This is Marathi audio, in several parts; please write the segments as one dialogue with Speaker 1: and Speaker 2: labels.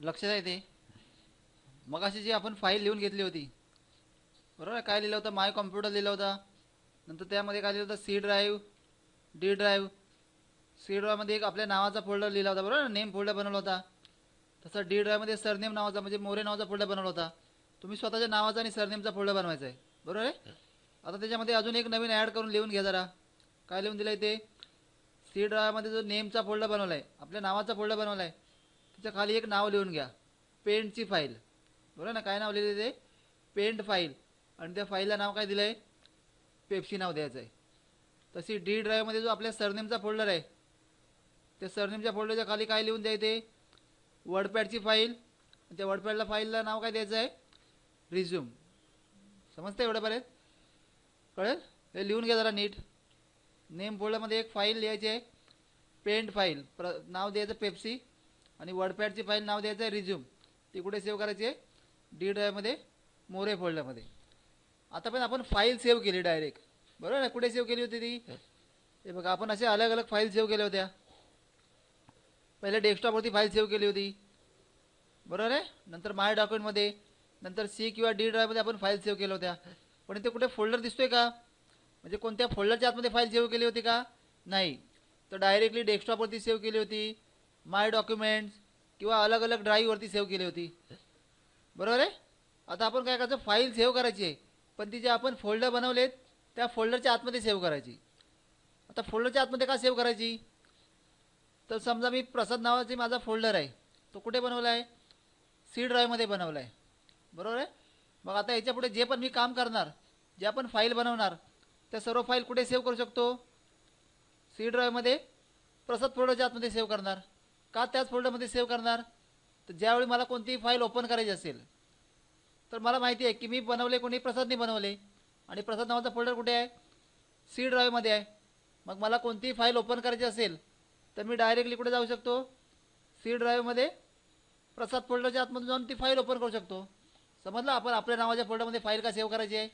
Speaker 1: लक्षात आहे ते? मग अशी जी आपण फाईल लिहून घेतली होती. बरोबर आहे? काय लिहिलं होतं? माय कॉम्प्युटर लिहिलं होता. नंतर त्यामध्ये काय लिहिलं होतं? C drive D drive C ड्राईव्हमध्ये एक आपल्या नावाचा फोल्डर लिहिला होता बरोबर नेम फोल्डर बनवला होता. तसं डी ड्राईव्हमध्ये सरनेम नावाचा म्हणजे मोरे नावाचा फोल्डर बनवला होता. तुम्ही स्वतःच्या नावाचा आणि सरनेमचा फोल्डर बनवायचा आहे. बरोबर आहे? आता त्याच्यामध्ये अजून एक नवीन ॲड करून लिहून घ्या जरा. काय लिहून दिलं आहे ते सी ड्राईव्हमध्ये जो नेमचा फोल्डर बनवला आहे आपल्या नावाचा फोल्डर बनवला आहे त्याच्याखाली एक नाव लिहून घ्या. पेंटची फाईल बरोबर ना? काय नाव लिहिले ते? पेंट फाईल आणि त्या फाईलला नाव काय दिलं आहे पेप्सी नाव द्यायचं आहे तशी डी ड्राईव्हमध्ये जो आपल्या सरनेमचा फोल्डर आहे त्या सरनेमच्या फोल्डरच्या खाली काय लिहून द्यायचे वर्डपॅडची फाईल आणि त्या वर्डपॅडला फाईलला नाव काय द्यायचं आहे? रिझ्यूम समजतं एवढं पर्यंत कळेल? हे लिहून घ्या जरा नीट. नेम फोल्डरमध्ये एक फाईल लिहायची आहे. पेंट फाईल प्र नाव द्यायचं पेप्सी आणि वर्डपॅडची फाईल नाव द्यायचं आहे रिझ्यूम ती कुठे सेव्ह करायची आहे. डी ड्रायमध्ये मोरे फोल्डरमध्ये आता पण आपण फाईल सेव्ह केली डायरेक्ट बरोबर आहे कुठे सेव्ह केली होती ती? हे बघा आपण असे अलग अलग फाईल सेव्ह केल्या होत्या. पहिले डेस्कटॉपवरती फाईल सेव्ह केली होती. बरोबर आहे? नंतर माय डॉक्युमेंटमध्ये नंतर सी किंवा डी ड्रायव्हमध्ये आपण फाईल सेव्ह केल्या होत्या. पण इथे कुठे फोल्डर दिसतोय का? म्हणजे कोणत्या फोल्डरच्या आतमध्ये फाईल सेव्ह केली होती का? नाही. तर डायरेक्टली डेस्कटॉपवरती सेव्ह केली होती. माय डॉक्युमेंट्स किंवा अलग अलग ड्राईव्हवरती सेव्ह केली होती. बरोबर आहे? आता आपण काय करायचं? फाईल सेव्ह करायची आहे. पण ती जे आपण फोल्डर बनवलेत त्या फोल्डरच्या आतमध्ये सेव्ह करायची. आता फोल्डरच्या आतमध्ये का सेव्ह करायची? तर समजा मी प्रसाद नावाचे माझा फोल्डर आहे. तो कुठे बनवला आहे सी ड्राईव्हमध्ये बनवला आहे बरोबर आहे? मग आता याच्यापुढे जे पण मी काम करणार जे आपण फाईल बनवणार त्या सर्व फाईल कुठे सेव्ह करू शकतो? सी ड्राईव्हमध्ये प्रसाद फोल्डरच्या आतमध्ये सेव्ह करणार. का त्याच फोल्डरमध्ये सेव्ह करणार? तर ज्यावेळी मला कोणतीही फाईल ओपन करायची असेल तर मला माहिती आहे की मी बनवले कोणी प्रसादने बनवले. आणि प्रसाद नावाचा फोल्डर कुठे आहे? सी ड्राईव्हमध्ये आहे. मग मला कोणतीही फाईल ओपन करायची असेल तर मी डायरेक्टली कुठे जाऊ शकतो? सी ड्राईव्हमध्ये प्रसाद फोल्डरच्या आतमधून जाऊन ती फाईल ओपन करू शकतो. समजलं? आपण आपल्या नावाच्या फोल्डरमध्ये फाईल का सेव्ह करायची आहे?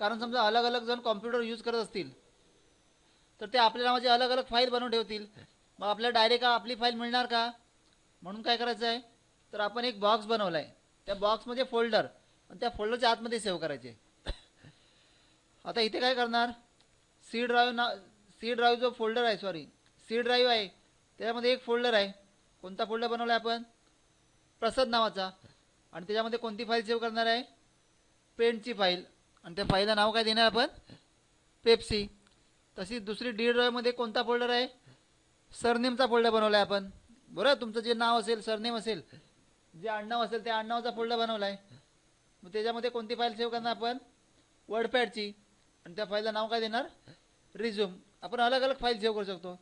Speaker 1: कारण समजा अलग अलग जण कॉम्प्युटर यूज करत असतील तर ते आपल्या नावाची अलग अलग फाईल बनवून ठेवतील. मग आपल्याला डायरेक्ट आपली फाईल मिळणार का? म्हणून काय करायचं आहे तर आपण एक बॉक्स बनवला आहे त्या बॉक्समध्ये फोल्डर आणि त्या फोल्डरच्या आतमध्ये सेव्ह करायचे. आता इथे काय करणार? सी ड्राईव्ह ना सी ड्राईव्ह जो फोल्डर आहे सॉरी सी ड्राईव्ह आहे. त्याच्यामध्ये एक फोल्डर आहे. कोणता फोल्डर बनवला आहे आपण? प्रसाद नावाचा. आणि त्याच्यामध्ये कोणती फाईल सेव्ह करणार आहे? पेंटची फाईल आणि त्या फाईलला नाव काय देणार आपण? पेप्सी तशी दुसरी डी ड्राईव्हमध्ये कोणता फोल्डर आहे? सरनेमचा फोल्डर बनवला आहे आपण. बरं तुमचं जे नाव असेल सरनेम असेल जे आडनाव असेल त्या आडनावाचा फोल्डर बनवला आहे मग त्याच्यामध्ये कोणती फाईल सेव्ह करणार आपण? वर्डपॅडची. आणि त्या फाईलला नाव काय देणार? रिझ्यूम. आपण अलग अलग फाईल सेव्ह करू शकतो.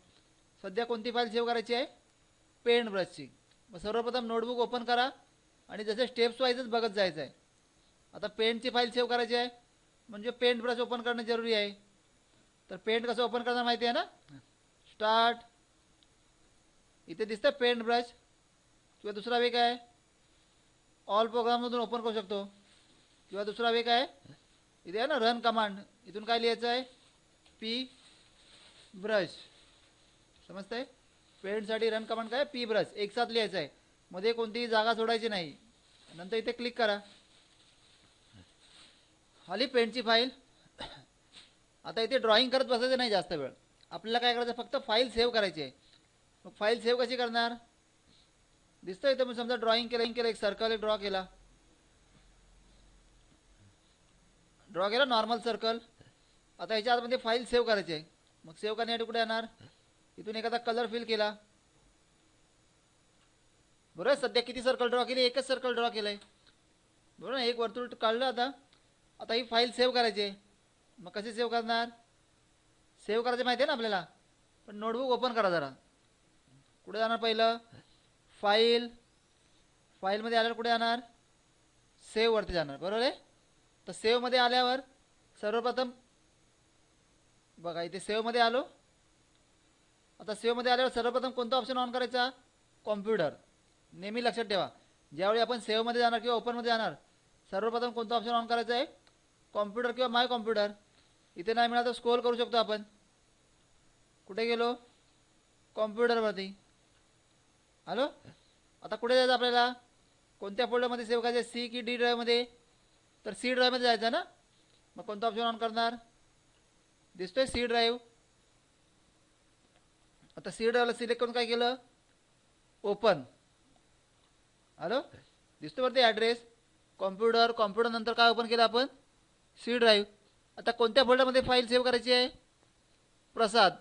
Speaker 1: सध्या कोणती फाईल सेव्ह करायची आहे? पेंट ब्रशची. मग सर्वप्रथम नोटबुक ओपन करा आणि जसे स्टेप्स वाईजच बघत जायचं आहे आता पेंटची फाईल सेव्ह करायची आहे. म्हणजे पेंट ब्रश ओपन करणं जरुरी आहे. तर पेंट कसं ओपन करणं माहिती आहे ना? स्टार्ट. इथे दिसतं पेंट ब्रश किंवा दुसरा वे काय ऑल प्रोग्राममधून ओपन करू शकतो. किंवा दुसरा वे काय इथे आहे ना रन कमांड इथून काय लिहायचं आहे? पी ब्रश समजतंय? पेंटसाठी रन कमांड काय? पी ब्रश एक साथ लिहायचं आहे. मध्ये कोणतीही जागा सोडायची नाही. नंतर इथे क्लिक करा. आली पेंटची फाईल आता इथे ड्रॉइंग करत बसायचं नाही जास्त वेळ. आपल्याला काय करायचं? फक्त फाईल सेव्ह करायची आहे. मग फाईल सेव्ह कशी करणार? दिसतंय इथं मी समजा ड्रॉइंग केलं केलं एक सर्कल एक ड्रॉ केला. ड्रॉ केला नॉर्मल सर्कल आता ह्याच्या आतमध्ये फाईल सेव्ह करायची आहे. मग सेव्ह करण्यासाठी कुठे येणार? इथून एखादा कलर फिल केला. बरोबर सध्या किती सर्कल ड्रॉ केली? एकच सर्कल ड्रॉ केलं आहे बरोबर ना? एक वर्तुळ काढलं आता. आता ही फाईल सेव्ह करायची आहे. मग कशी सेव्ह करणार? सेव्ह करायचं माहिती आहे ना आपल्याला? पण नोटबुक ओपन करा जरा. कुठे जाणार पहिलं? फाईल फाईलमध्ये आल्यावर कुठे जाणार? सेव्हवरती जाणार. बरोबर आहे? तर सेव्हमध्ये आल्यावर सर्वप्रथम बघा इथे सेव्हमध्ये आलो. आता सेव्हमध्ये आल्यावर सर्वप्रथम कोणता ऑप्शन ऑन करायचा? कॉम्प्युटर नेहमी लक्षात ठेवा. ज्यावेळी आपण सेव्हमध्ये जाणार किंवा ओपनमध्ये जाणार सर्वप्रथम कोणता ऑप्शन ऑन करायचा आहे? कॉम्प्युटर किंवा माय कॉम्प्युटर इथे नाही मिळालं तर स्कोल करू शकतो आपण. कुठे गेलो? कॉम्प्युटरवरती हॅलो? आता कुठे जायचं आपल्याला? कोणत्या फोल्डरमध्ये सेव्ह करायचं? सी की डी ड्राईव्हमध्ये तर सी ड्राईव्हमध्ये जायचं ना? मग कोणता ऑप्शन ऑन करणार? दिसतोय सी ड्राईव्ह आता सी ड्रायव्हला सिलेक्ट करून काय केलं? Open hello? दिसतो वरती ॲड्रेस कॉम्प्युटर कॉम्प्युटर नंतर काय ओपन केलं आपण? सी ड्राईव्ह आता कोणत्या फोल्डरमध्ये फाईल सेव्ह करायची आहे? प्रसाद.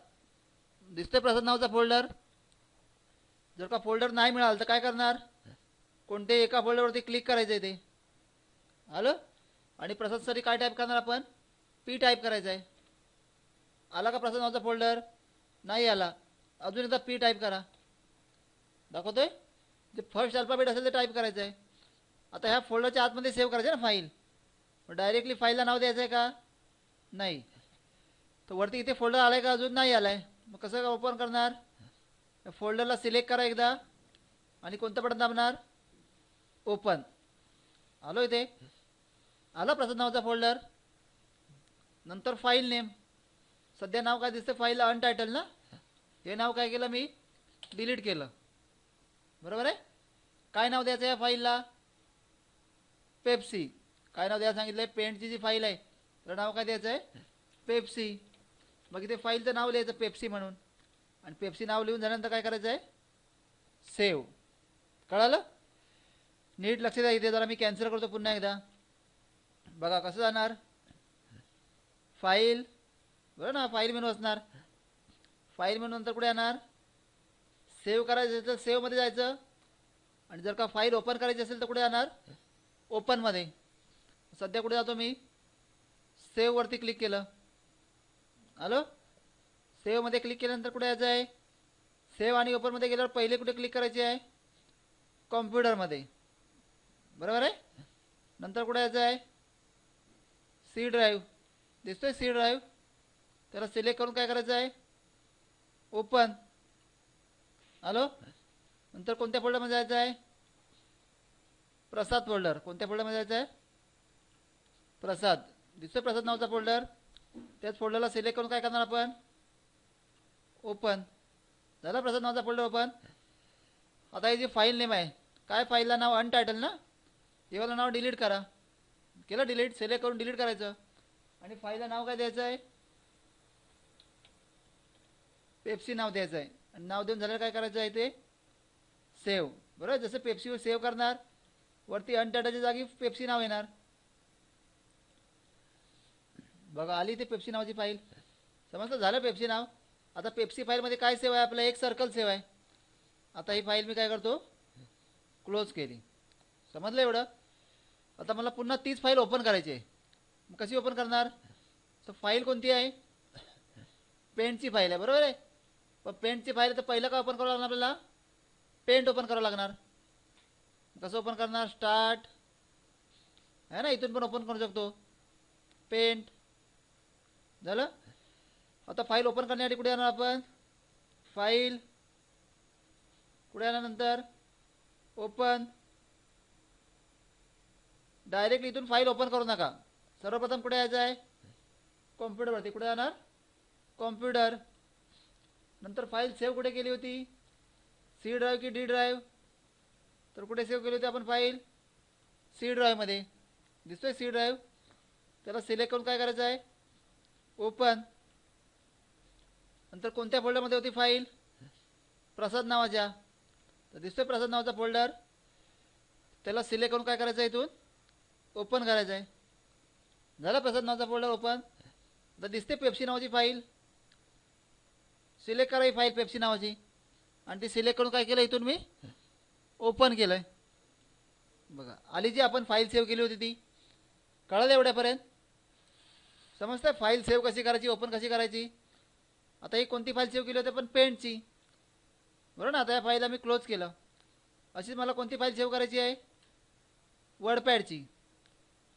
Speaker 1: दिसतोय प्रसाद नावाचा फोल्डर जर का फोल्डर नाही मिळालं तर काय करणार? कोणते एका फोल्डरवरती क्लिक करायचं आहे ते? आलं? आणि प्रसादसाठी काय टाईप करणार आपण? पी टाईप करायचं आहे आला का प्रसाद नावाचा फोल्डर नाही आला. अजून एकदा पी टाईप करा. दाखवतोय? जे फर्स्ट अल्फाबेट असेल ते टाईप करायचं आहे आता ह्या फोल्डरच्या आतमध्ये सेव्ह करायचं आहे ना फाईल मग डायरेक्टली फाईलला नाव द्यायचं आहे का? नाही. तर वरती इथे फोल्डर आला आहे का अजून? नाही आला आहे मग कसं का ओपन करणार? फोल्डरला सिलेक्ट करा एकदा. आणि कोणतं बटन दाबणार? ओपन. आलो इथे. आलं प्रसाद नावाचा फोल्डर? नंतर फाईल नेम. सध्या नाव काय दिसतं? फाईलला अनटायटल ना? हे नाव काय केलं मी? डिलीट केलं. बरोबर आहे? काय नाव द्यायचं या फाईलला? पेप्सी. काय नाव द्यायला सांगितलं आहे पेंटची जी फाईल आहे तर नाव काय द्यायचं आहे पेप्सी. मग इथे फाईलचं नाव लिहायचं पेप्सी म्हणून. आणि पेप्सी नाव लिहून झाल्यानंतर काय करायचं आहे सेव्ह. कळालं? नीट लक्ष द्या इथे जरा मी कॅन्सल करतो पुन्हा एकदा. बघा कसं जाणार? फाईल. बरं ना फाईल मेनू असणार. फाईल मेनू नंतर कुठे येणार? सेव्ह करायचं असेल तर सेव्हमध्ये जायचं. आणि जर का फाईल ओपन करायची असेल तर कुठे जाणार? ओपनमध्ये सध्या कुठे जातो मी? सेव्हवरती क्लिक केलं. हॅलो सेवमध्ये क्लिक केल्यानंतर कुठे यायचं आहे? सेव्ह आणि ओपनमध्ये गेल्यावर पहिले कुठे क्लिक करायचे आहे? कॉम्प्युटरमध्ये. बरोबर आहे? नंतर कुठे यायचं आहे? C drive. दिसतोय सी ड्राईव्ह? त्याला सिलेक्ट करून काय करायचं आहे? ओपन. हॅलो? नंतर कोणत्या फोल्डरमध्ये जायचं आहे? प्रसाद फोल्डर. कोणत्या फोल्डरमध्ये जायचं आहे? प्रसाद. दिसतोय प्रसाद नावाचा फोल्डर. त्याच फोल्डरला सिलेक्ट करून काय करणार आपण? ओपन झालं प्रसाद नावाचा फोल्डर ओपन आता ही जी फाईल नेम आहे काय फाईलला नाव अनटायटल ना? तेव्हा नाव डिलीट करा. केलं डिलीट सिलेक्ट करून डिलीट करायचं. आणि फाईलला नाव काय द्यायचं आहे? पेप्सी नाव द्यायचं आहे. आणि नाव देऊन झाल्यावर काय करायचं आहे ते? सेव्ह बरोबर? जसं पेप्सीवर सेव्ह करणार वरती अनटायटलच्या जागी पेप्सी नाव येणार. बघा आली ते पेप्सी नावाची फाईल समजलं? झालं पेप्सी नाव? आता पेप्सी फाईलमध्ये काय सेवा आहे आपलं एक सर्कल सेवा आहे. आता ही फाईल मी काय करतो? क्लोज केली. समजलं एवढं? आता मला पुन्हा तीच फाईल ओपन करायची आहे. मग कशी ओपन करणार? तर फाईल कोणती आहे? पेंटची फाईल आहे. बरोबर आहे? पण पेंटची फाईल तर पहिलं काय ओपन करावं लागणार आपल्याला? पेंट ओपन करावं लागणार. कसं ओपन करणार? स्टार्ट आहे ना? इथून पण ओपन करू शकतो. पेंट झालं? आता फाईल ओपन करण्यासाठी कुठे जाणार आपण? फाईल कुठे आल्यानंतर ओपन डायरेक्टली इथून फाईल ओपन करू नका. सर्वप्रथम कुठे यायचं आहे? कॉम्प्युटरवरती कुठे जाणार? कॉम्प्युटर नंतर फाईल सेव्ह कुठे केली होती? सी ड्राईव्ह की डी ड्राईव्ह तर कुठे सेव्ह केली होती आपण फाईल सी ड्राईव्हमध्ये दिसतोय सी ड्राईव्ह त्याला सिलेक्ट करून काय करायचं आहे? ओपन नंतर कोणत्या फोल्डरमध्ये होती फाईल प्रसाद नावाच्या. तर दिसतोय प्रसाद नावाचा फोल्डर त्याला सिलेक्ट करून काय करायचं आहे इथून? ओपन करायचं आहे झालं प्रसाद नावाचा फोल्डर ओपन तर दिसते पेप्सी नावाची फाईल सिलेक्ट करावी फाईल पेप्सी नावाची. आणि ती सिलेक्ट करून काय केलं इथून मी? ओपन केलं आहे बघा आली जी आपण फाईल सेव्ह केली होती ती. कळलं एवढ्यापर्यंत? समजतं फाईल सेव्ह कशी करायची ओपन कशी करायची? आता ही कोणती फाईल सेव्ह केली होती? पण पेंटची बरोबर ना आता या फाईलला मी क्लोज केलं. अशीच मला कोणती फाईल सेव्ह करायची आहे? वर्डपॅडची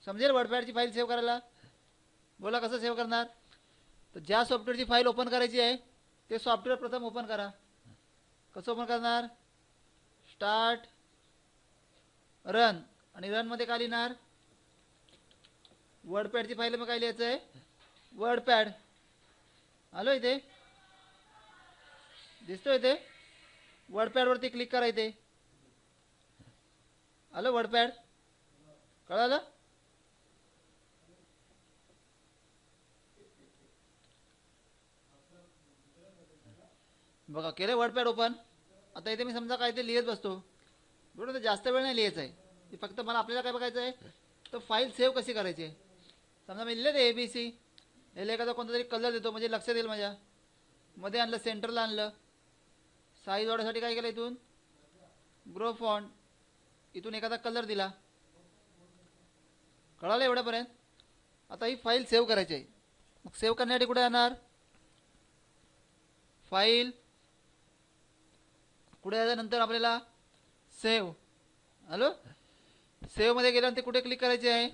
Speaker 1: समजेल वर्डपॅडची फाईल सेव्ह करायला? बोला कसं सेव्ह करणार? तर ज्या सॉफ्टवेअरची फाईल ओपन करायची आहे ते सॉफ्टवेअर प्रथम ओपन करा. कसं ओपन करणार? स्टार्ट रन आणि रनमध्ये काय लिहिणार? वर्डपॅडची फाईल मग काय लिहायचं आहे? वर्डपॅड आलो इथे? दिसतोय इथे वर्डपॅडवरती क्लिक करा इथे. आलं वर्डपॅड कळालं? बघा केलं वर्डपॅड ओपन आता इथे मी समजा काय ते लिहित बसतो. बरोबर जास्त वेळ नाही लिहायचं आहे फक्त मला आपल्याला काय बघायचं आहे तर फाईल सेव्ह कशी करायची? आहे समजा मी लिहिलं ते ए बी सी याला एखादा कोणता तरी कलर देतो म्हणजे लक्षात येईल माझ्या. मध्ये आणलं सेंटरला आणलं. साईज वाढवण्यासाठी काय केलं इथून? ग्रो फॉन्ट इथून एखादा कलर दिला. कळालं एवढ्यापर्यंत? आता ही फाईल सेव्ह करायची आहे. मग सेव्ह करण्यासाठी कुठे येणार फाईल कुठे यायचं नंतर आपल्याला? सेव्ह हॅलो सेव्हमध्ये गेल्यानंतर कुठे क्लिक करायचे आहे?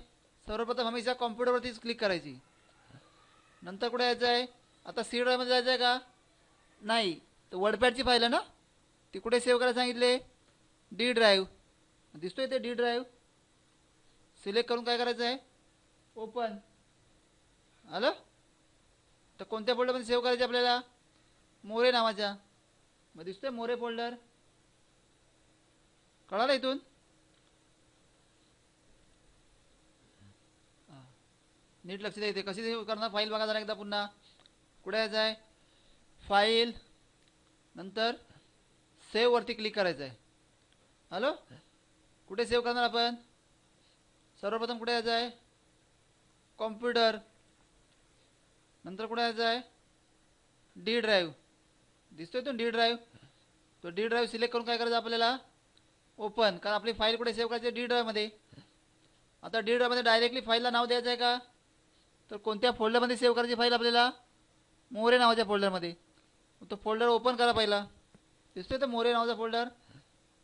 Speaker 1: सर्वप्रथम हमेशा कॉम्प्युटरवरतीच क्लिक करायची. नंतर कुठे यायचं आहे? आता सी ड्राईव्हमध्ये जायचं आहे का? नाही. तर वर्डपॅडची फाईल आहे ना? ती कुठे सेव्ह करायला सांगितले? डी ड्राईव्ह दिसतोय ते डी ड्राईव्ह सिलेक्ट करून काय करायचं आहे? ओपन आलं तर कोणत्या फोल्डरमध्ये सेव्ह करायचे आपल्याला? मोरे नावाच्या. मग दिसतोय मोरे फोल्डर कळालं इथून. नीट लक्ष द्यायचे कशी सेव्ह करणार? फाईल बघा जरा एकदा पुन्हा. कुठे यायचं आहे? फाईल नंतर सेववरती क्लिक करायचं आहे. हॅलो कुठे सेव्ह करणार आपण? सर्वप्रथम कुठे यायचं आहे? कॉम्प्युटर नंतर कुठे यायचं आहे? डी ड्राईव्ह दिसतोय तो डी ड्राईव्ह तो डी ड्राईव्ह सिलेक्ट करून काय करायचं आपल्याला? ओपन कारण आपली फाईल कुठे सेव्ह करायची डी ड्राईव्हमध्ये आता डी ड्राईव्हमध्ये डायरेक्टली फाईलला नाव द्यायचं आहे का? तर कोणत्या फोल्डरमध्ये सेव्ह करायची फाईल आपल्याला? मोरे नावाच्या फोल्डरमध्ये तो फोल्डर ओपन करा पहिला. दिसतोय तर मोरे नावाचा फोल्डर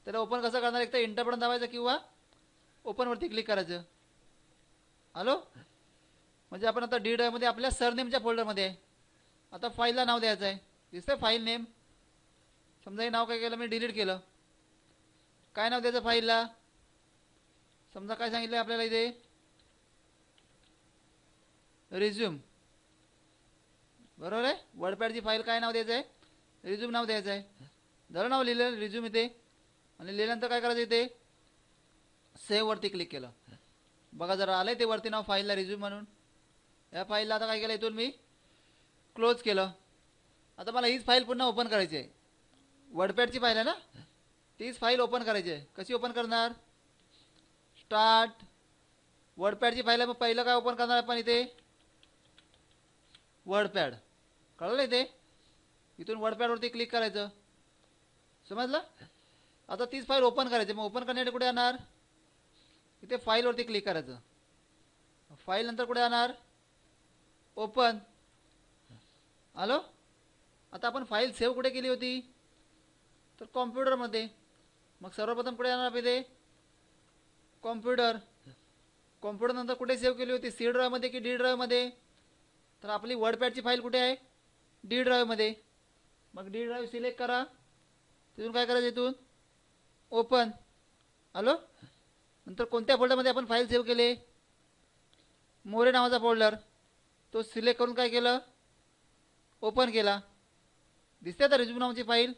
Speaker 1: त्याला ओपन कसं करणार? एक तर इंटर बटन दाबायचं किंवा ओपनवरती क्लिक करायचं. हॅलो म्हणजे आपण आता डी ड्राईव्हमध्ये आपल्या सरनेमच्या फोल्डरमध्ये आहे. आता फाईलला नाव द्यायचं आहे. दिसतंय फाईल नेम समजा हे नाव काय केलं? मी डिलीट केलं. काय नाव द्यायचं फाईलला समजा काय सांगितलं आपल्याला इथे? रिझ्यूम बरोबर आहे? वर्डपॅडची फाईल काय नाव द्यायचं आहे रिझ्यूम नाव द्यायचं आहे धरं नाव लिहिलं रिझ्यूम इथे. आणि लिहिल्यानंतर काय करायचं इथे? सेव्ह क्लिक केलं. बघा जरा आलं ते वरती नाव फाईलला रिझ्यूम म्हणून. या फाईलला आता काय केलं इथून मी? क्लोज केलं. आता मला हीच फाईल पुन्हा ओपन करायची आहे. वर्डपॅडची फाईल आहे ना? तीच फाईल ओपन करायची आहे. कशी ओपन करणार? स्टार्ट वर्डपॅडची फाईल आहे मग पहिलं काय ओपन करणार आपण इथे? वर्डपॅड कळलं ते? इथून वर्डपॅडवरती क्लिक करायचं. समजलं? आता तीच फाईल ओपन करायची. मग ओपन करण्यासाठी कुठे येणार इथे फाईलवरती क्लिक करायचं. फाईल नंतर कुठे येणार ओपन हॅलो आता आपण फाईल सेव्ह कुठे केली होती? तर कॉम्प्युटरमध्ये मग सर्वप्रथम कुठे येणार आपण इथे? कॉम्प्युटर कॉम्प्युटरनंतर कुठे सेव्ह केली होती? सी ड्राईव्हमध्ये की डी ड्राईव्हमध्ये तर आपली वर्डपॅडची फाईल कुठे आहे? डी ड्राईव्हमध्ये मग डी ड्राईव्ह सिलेक्ट करा. तिथून काय करायचं इथून? ओपन. हॅलो? नंतर कोणत्या फोल्डरमध्ये आपण फाईल सेव्ह केले? मोरे नावाचा फोल्डर तो सिलेक्ट करून काय केलं? ओपन केला. दिसते आता रिझ्यूम नावाची फाईल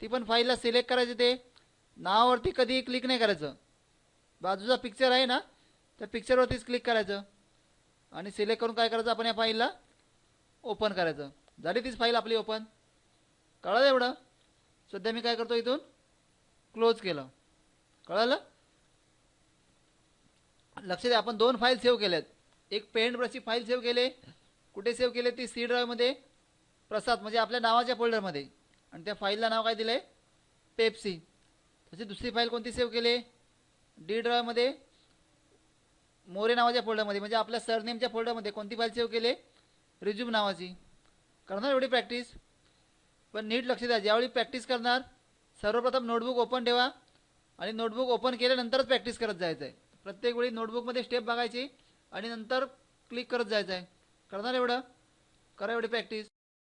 Speaker 1: ती पण फाईलला सिलेक्ट करायची ते. नावावरती कधी क्लिक नाही करायचं. बाजूचा पिक्चर आहे ना त्या पिक्चरवरतीच क्लिक करायचं. आणि सिलेक्ट करून काय करायचं आपण या फाईलला ओपन करायचं. झाली तीच फाईल आपली ओपन कळलं एवढं? सध्या मी काय करतो इथून? क्लोज केलं. कळलं? लक्ष द्या आपण दोन फाईल सेव्ह केल्यात एक पेंट ब्रशची फाईल सेव्ह केले. कुठे सेव्ह केले? ती सी ड्राईव्हमध्ये प्रसाद म्हणजे आपल्या नावाच्या फोल्डरमध्ये आणि त्या फाईलला नाव काय दिलं आहे पेप्सी तशी दुसरी फाईल कोणती सेव्ह केली? डी ड्राईव्हमध्ये मोरे नावाच्या फोल्डरमध्ये म्हणजे आपल्या सरनेमच्या फोल्डरमध्ये कोणती फाईल सेव्ह केली? रिझ्यूम नावाची. करणार एवढी प्रॅक्टिस पण नीट लक्ष द्या. ज्यावेळी प्रॅक्टिस करणार सर्वप्रथम नोटबुक ओपन ठेवा आणि नोटबुक ओपन केल्यानंतरच प्रॅक्टिस करत जायचं आहे प्रत्येक वेळी नोटबुकमध्ये स्टेप बघायची आणि नंतर क्लिक करत जायचं आहे करणार एवढं? करा एवढी प्रॅक्टिस